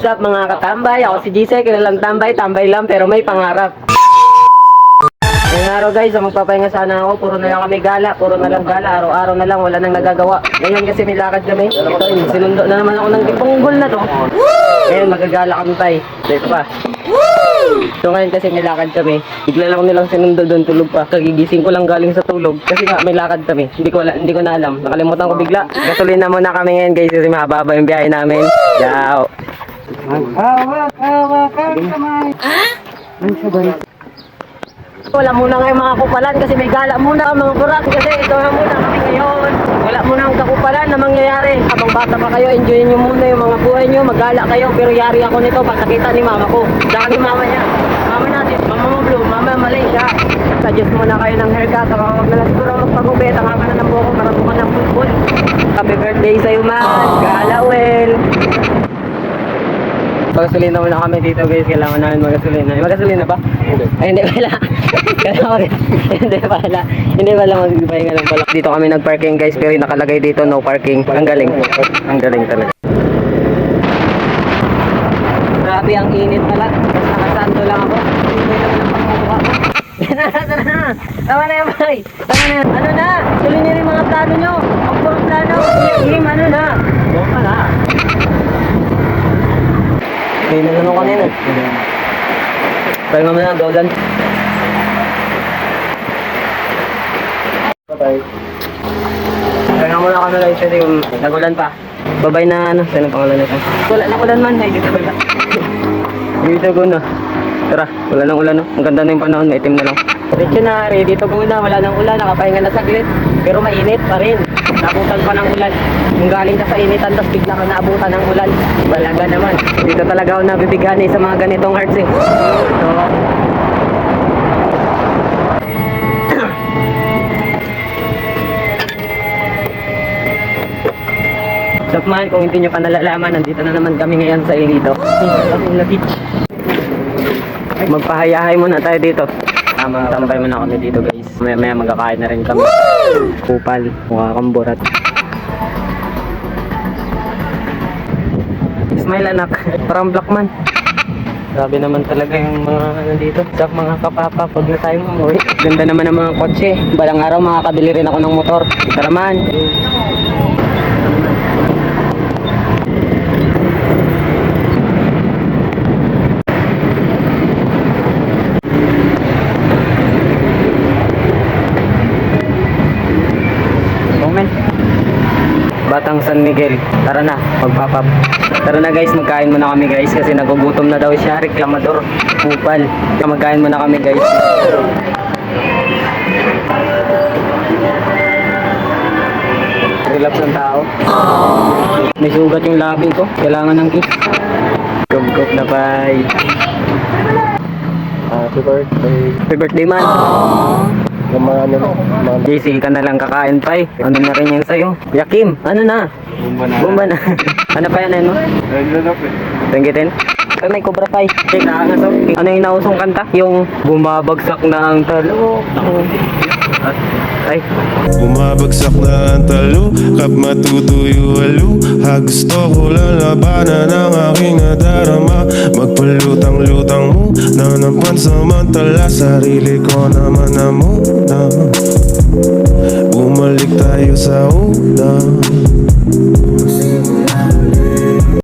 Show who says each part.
Speaker 1: What's up mga katambay? Ako si Giselle, kilalang tambay, tambay lang pero may pangarap. Ngayong araw guys, ang magpapahinga sana ako, puro na lang kami gala, puro na lang gala, araw-araw na lang, wala nang nagagawa. Ngayon kasi may lakad kami, ito, yun, sinundo na naman ako ng ipunggol na to. Ngayon magagala kami tay, ito pa. So ngayon kasi may lakad kami, bigla lang nilang sinundo doon, tulog pa. Kagigising ko lang galing sa tulog, kasi nga may lakad kami, hindi ko, ala- hindi ko na alam, nakalimutan ko bigla. Gasolina muna kami ngayon guys, kasi mahaba yung biyahe namin. Ciao! Wala muna ngayong mga kupalan kasi may gala muna mga kurat kasi ito na muna kami ngayon. Wala muna ang kakupalan na mangyayari. Habang bata pa kayo, enjoyin nyo muna yung mga buhay nyo, maggala kayo. Pero yari ako nito pag nakita ni mama ko. Saka mama niya. Mama natin, mama mo blue, mama Malaysia. Suggest muna kayo ng haircut. Saka huwag na lang siguro magpagubit. Ang na ng buhok para bukan ng pulpul. Happy birthday sa'yo man. Gala well. Magasolina muna kami dito guys. Kailangan namin magasolina. May magasolina ba? Ay, hindi pala. Kailangan Hindi pala. Hindi pala magpahinga lang pala. Dito kami nag-parking guys. Pero yung nakalagay dito no parking. Ang galing. Ang galing talaga. Grabe ang init pala. Tapos lang ako. Hindi. Tara na, na. Tama na yan, bay. Tama na yan. Ano na? Tuloy niyo rin mga plano nyo. Ang puro plano. Game, ano na? Buka na. Hindi na naman kanina. Pero muna, Dogan. Bye-bye. Nga muna kami lang kasi yung nagulan pa. Babay na ano, saan ang pangalan nito? Wala na ulan man, ay dito wala. Dito ko na. Tara, wala nang ulan no. Ang ganda na yung panahon, may itim na lang. Diretso na, ready dito ko na, wala nang ulan, nakapahinga na saglit. Pero mainit pa rin. Nabutan pa ng ulan. Kung galing ka sa initan, tapos bigla ka naabutan ng ulan. Balaga naman. Dito talaga ako nabibigani sa mga ganitong hearts eh. So, Sup kung hindi nyo pa nalalaman, nandito na naman kami ngayon sa Ilito. Magpahayahay muna tayo dito. Tama, tambay muna kami dito. Maya maya magkakain na rin kami. Kupal, mukha kang burat. Smile anak, parang black man. Grabe naman talaga yung mga ano dito. Sa mga kapapa, pag na tayo umuwi. Ganda naman ng mga kotse. Balang araw makakabili rin ako ng motor. Tara man. Batang San Miguel. Tara na, magpapap. Tara na guys, magkain muna kami guys kasi nagugutom na daw siya, reklamador. Upal. Magkain muna kami guys. Relax ng tao. May sugat yung labi ko. Kailangan ng kiss. Gub-gub na bye. Happy birthday. Happy birthday man. Yung mga ano, mga JC ka na lang kakain pa eh. Ano na rin yan sa'yo? Yakim, ano na?
Speaker 2: Bumba na.
Speaker 1: Bumba na. ano pa yan ano?
Speaker 2: Eh.
Speaker 1: Tanggitin? Ay, may Cobra Kai. Teka, ano to? Ano yung nausong kanta? Yung bumabagsak na ang talo. Ay,
Speaker 3: Bumabagsak na ang talo Kap matutuyo halo Ha gusto ko lang labanan ang aking Na napansamantala Sarili ko naman na muna. Bumalik tayo sa una